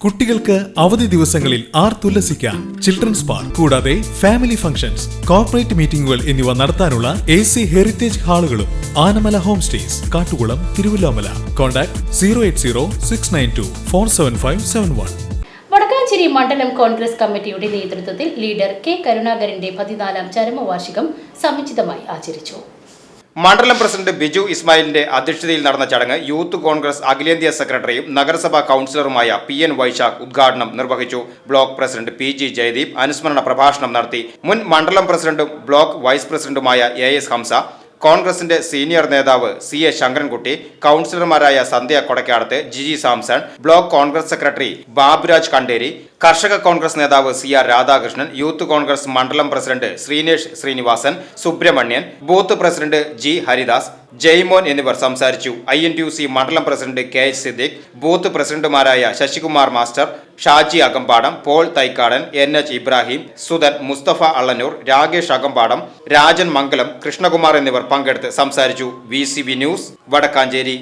കുട്ടികൾക്ക് അവധി ദിവസങ്ങളിൽ ആർ ആർത്തുല്ലസിക്കാൻ ചിൽഡ്രൻസ് പാർക്ക് കൂടാതെ ഫാമിലി ഫംഗ്ഷൻസ് കോർപ്പറേറ്റ് മീറ്റിംഗുകൾ എന്നിവ നടത്താനുള്ള A C heritage ഹാളുകളും Anamala home stays Kattukulam Thiruvilwamala. Contact zero eight zero six nine two four seven five seven one Vadakkanchery മണ്ഡലം കോൺഗ്രസ് കമ്മിറ്റിയുടെ നേതൃത്വത്തിൽ ലീഡർ കെ കരുണാകരന്റെ പതിനാലാം ചരമവാർഷികം സമുചിതമായി ആചരിച്ചു. മണ്ഡലം പ്രസിഡന്റ് ബിജു ഇസ്മായിലിന്റെ അധ്യക്ഷതയിൽ നടന്ന ചടങ്ങ് യൂത്ത് കോൺഗ്രസ് അഖിലേന്ത്യാ സെക്രട്ടറിയും നഗരസഭാ കൌൺസിലറുമായ പി എൻ വൈശാഖ് ഉദ്ഘാടനം നിർവഹിച്ചു. Block president P G Jayadeep അനുസ്മരണ പ്രഭാഷണം നടത്തി. മുൻ മണ്ഡലം പ്രസിഡന്റും ബ്ലോക്ക് വൈസ് പ്രസിഡന്റുമായ എ എസ് ഹംസ കോൺഗ്രസിന്റെ സീനിയർ നേതാവ് സി എ ശങ്കരൻകുട്ടി കൗൺസിലർമാരായ Sandhya Kodakkadath Jiji Samson block Congress secretary Baburaj Kanderi Karshaka Congress നേതാവ് C R Radhakrishnan youth Congress മണ്ഡലം president Sreenesh Srinivasan Subramanian booth president G Haridas Jaimon എന്നിവർ സംസാരിച്ചു. I N T U C മണ്ഡലം president K H Siddique booth പ്രസിഡന്റുമാരായ Sasikumar master Shaji Akampadam Paul Thaikkadan N H Ibrahim Sudhan Musthafa Allanur Rakesh Akampadam Rajan Mangalam Krishnakumar എന്നിവർ പങ്കെടുത്ത് സംസാരിച്ചു. V news Vadakkanchery.